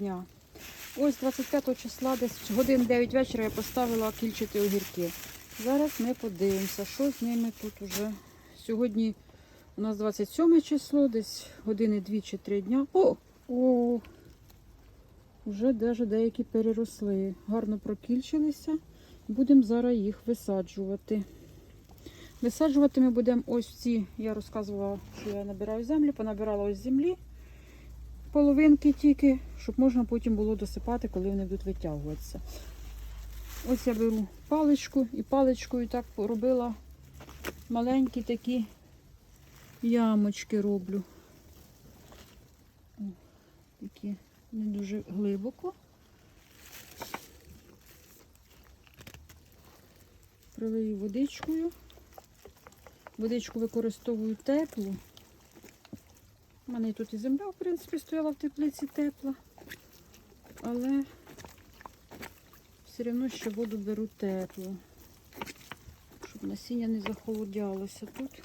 дня. Ось 25 числа, десь годин 9 вечора я поставила кільчаті огірки. Зараз ми подивимося, що з ними тут уже. Сьогодні у нас 27 число, десь години 2 чи 3 дня. О! О! Вже даже деякі переросли. Гарно прокільчилися. Будемо зараз їх висаджувати. Висаджувати ми будемо ось ці, я розказувала, що я набираю землю, понабирала ось землі половинки тільки, щоб можна потім було досипати, коли вони будуть витягуватися. Ось я беру паличку і паличкою так робила маленькі такі ямочки роблю. Такі не дуже глибоко. Прилию водичкою. Водичку використовую теплу. У мене тут і земля, в принципі, стояла в теплиці тепла. Але все одно ще воду беру теплу, щоб насіння не захолодялося тут.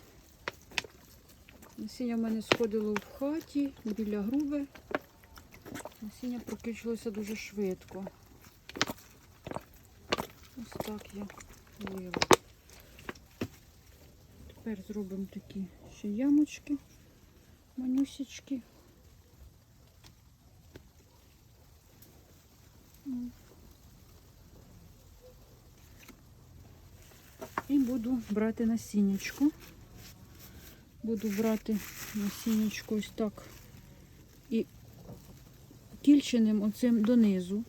Насіння в мене сходило в хаті біля груби. Насіння прокичилося дуже швидко. Ось так я вила. Тепер зробимо такі ще ямочки манюсечки. І буду брати насіннячку. Буду брати насіннячку ось так і кільченим оцим донизу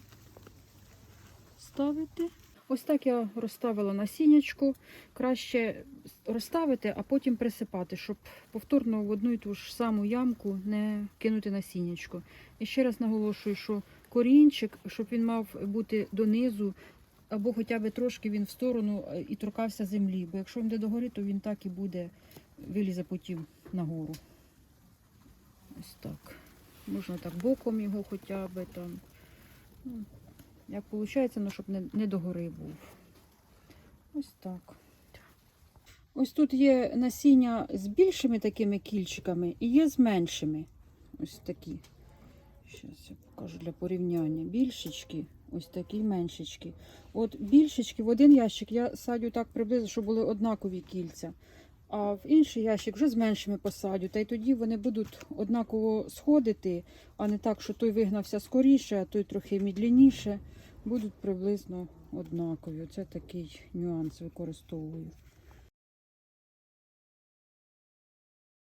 ставити. Ось так я розставила насіннячку. Краще розставити, а потім присипати, щоб повторно в одну і ту ж саму ямку не кинути насіннячко. І ще раз наголошую, що корінчик, щоб він мав бути донизу, або хоча б трошки він в сторону е, і торкався землі. Бо якщо він йде догори, то він так і буде вилізе потім нагору. Ось так. Можна так боком його хоча б там. Як виходить, ну, щоб не, не догори був. Ось так. Ось тут є насіння з більшими такими кільчиками і є з меншими. Ось такі. Зараз я покажу для порівняння. Більшечки, ось такі меншечки. От більшечки в один ящик я садю так приблизно, щоб були однакові кільця. А в інший ящик вже з меншими посадю. Та й тоді вони будуть однаково сходити, а не так, що той вигнався скоріше, а той трохи мідлініше. Будуть приблизно однакові. Оце такий нюанс використовую.